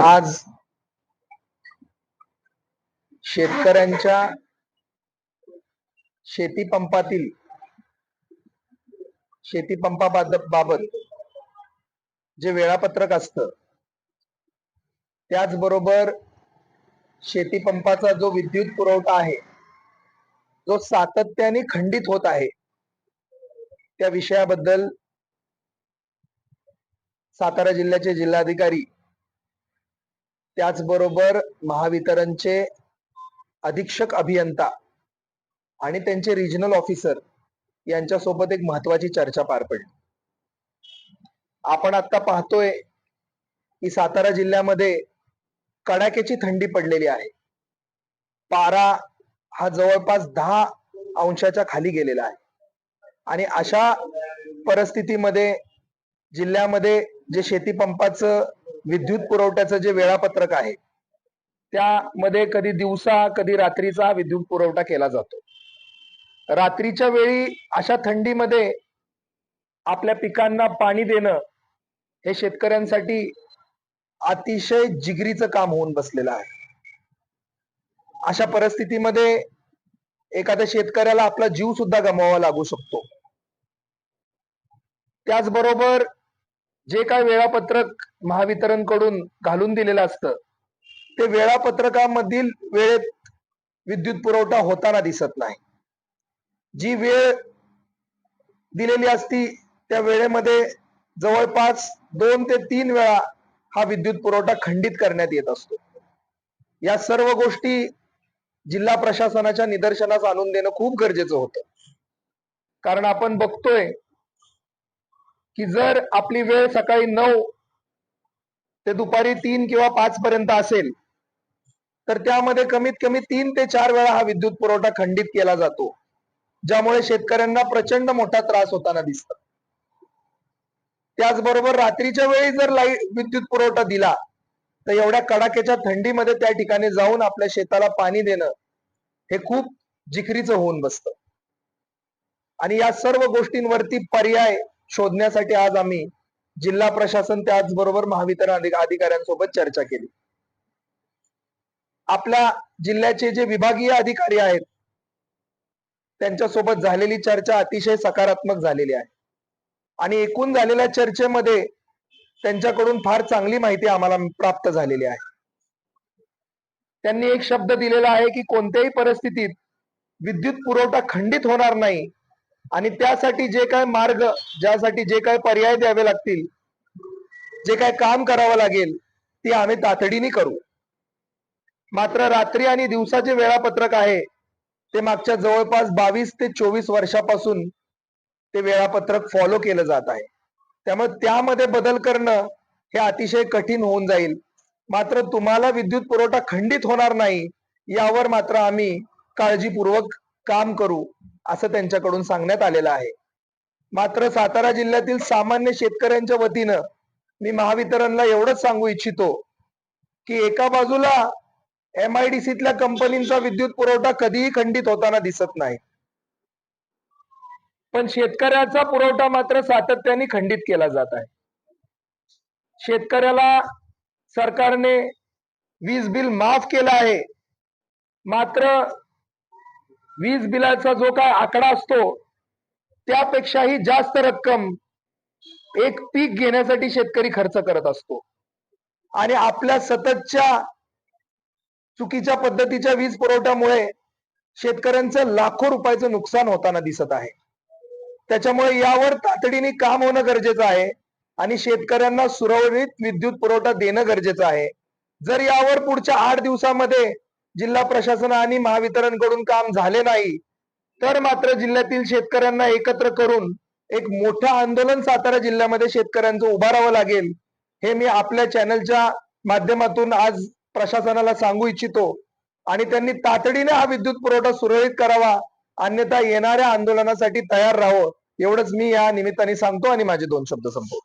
आज शेतकऱ्यांच्या शेतीपंपातील शेतीपंपाबाबत जे वेळापत्रक असत त्याचबरोबर शेतीपंपाचा जो विद्युत पुरवठा आहे जो सातत्याने खंडित होत आहे त्या विषयाबद्दल सातारा जिल्ह्याचे जिल्हाधिकारी त्याचबरोबर महावितरणचे अधीक्षक अभियंता आणि त्यांचे रिजनल ऑफिसर यांच्यासोबत एक महत्वाची चर्चा पार पडली. आपण आता पाहतोय की सातारा जिल्ह्यामध्ये कडाक्याची थंडी पडलेली आहे. पारा हा जवळपास दहा अंशाच्या खाली गेलेला आहे. आणि अशा परिस्थितीमध्ये जिल्ह्यामध्ये जे शेतीपंपाचं विद्युत पुरवठ्याचं जे वेळापत्रक आहे त्यामध्ये कधी दिवसा कधी रात्रीचा विद्युत पुरवठा केला जातो. रात्रीच्या वेळी अशा थंडीमध्ये आपल्या पिकांना पाणी देणं हे शेतकऱ्यांसाठी अतिशय जिगरीचं काम होऊन बसलेलं आहे. अशा परिस्थितीमध्ये एखाद्या शेतकऱ्याला आपला जीव सुद्धा गमवावा लागू शकतो. त्याचबरोबर जे काय वेळापत्रक महावितरणकडून घालून दिलेलं असतं ते वेळापत्रकामधील वेळेत विद्युत पुरवठा होताना दिसत नाही. जी वेळ दिलेली असती त्या वेळेमध्ये जवळपास दोन ते तीन वेळा हा विद्युत पुरवठा खंडित करण्यात येत असतो. या सर्व गोष्टी जिल्हा प्रशासनाच्या निदर्शनास आणून देणं खूप गरजेचं होतं. कारण आपण बघतोय की जर आपली वेळ सकाळी नऊ ते दुपारी तीन किंवा पाच पर्यंत असेल तर त्यामध्ये कमीत कमी तीन ते चार वेळा हा विद्युत पुरवठा खंडित केला जातो ज्यामुळे शेतकऱ्यांना प्रचंड मोठा त्रास होताना दिसत. त्याचबरोबर रात्रीच्या वेळी जर लाइट विद्युत पुरवठा दिला तर एवढ्या कडाक्याच्या थंडीमध्ये त्या ठिकाणी जाऊन आपल्या शेताला पाणी देणं हे खूप जिकरीचं होऊन बसतं. आणि या सर्व गोष्टींवरती पर्याय शोधण्यासाठी आज आम्ही जिल्हा प्रशासन त्याचबरोबर महावितरण अधिकाऱ्यांसोबत चर्चा केली. आपल्या जिल्ह्याचे जे विभागीय अधिकारी आहेत त्यांच्यासोबत झालेली चर्चा अतिशय सकारात्मक झालेली आहे. आणि एकूण झालेल्या चर्चेमध्ये त्यांच्याकडून फार चांगली माहिती आम्हाला प्राप्त झालेली आहे. त्यांनी एक शब्द दिलेला आहे की कोणत्याही परिस्थितीत विद्युत पुरवठा खंडित होणार नाही आणि त्यासाठी जे काय मार्ग ज्यासाठी जे काय पर्याय द्यावे लागतील जे काय काम करावं लागेल ते आम्ही तातडीने करू. मात्र रात्री आणि दिवसाचे वेळापत्रक आहे ते मागच्या जवळपास बावीस ते चोवीस वर्षापासून ते वेळापत्रक फॉलो केलं जात आहे. त्यामुळे त्यामध्ये बदल करणं हे अतिशय कठीण होऊन जाईल. मात्र तुम्हाला विद्युत पुरवठा खंडित होणार नाही यावर मात्र आम्ही काळजीपूर्वक काम करू. असं त्यांच्याकडून सांगण्यात आलेलं आहे. मात्र सातारा जिल्ह्यातील सामान्य शेतकऱ्यांच्या वतीनं मी महावितरणला एवढंच सांगू इच्छितो की एका बाजूला एम आय डी सीतल्या कंपनींचा विद्युत पुरवठा कधीही खंडित होताना दिसत नाही. पण शेतकऱ्याचा पुरवठा मात्र सातत्याने खंडित केला जात आहे. शेतकऱ्याला सरकारने वीज बिल माफ केलं आहे. मात्र वीज बिलाचा जो काय आकडा असतो त्यापेक्षाही जास्त रक्कम एक पीक घेण्यासाठी शेतकरी खर्च करत असतो. आणि आपल्या सततच्या चुकीच्या पद्धतीच्या वीज पुरवठ्यामुळे शेतकऱ्यांचं लाखो रुपयाचं नुकसान होताना दिसत आहे. त्याच्यामुळे यावर तातडीने काम होणं गरजेचं आहे आणि शेतकऱ्यांना सुरळीत विद्युत पुरवठा देणं गरजेचं आहे. जर यावर पुढच्या आठ दिवसामध्ये जिल्हा प्रशासन आणि महावितरणकडून काम झाले नाही तर मात्र जिल्ह्यातील शेतकऱ्यांना एकत्र करून एक मोठं आंदोलन सातारा जिल्ह्यामध्ये शेतकऱ्यांचं उभारावं लागेल हे मी आपल्या चॅनलच्या माध्यमातून आज प्रशासनाला सांगू इच्छितो. आणि त्यांनी तातडीने हा विद्युत पुरवठा सुरळीत करावा अन्यथा येणाऱ्या आंदोलनासाठी तयार राहावं एवढंच मी या निमित्ताने सांगतो आणि माझे दोन शब्द संपवतो.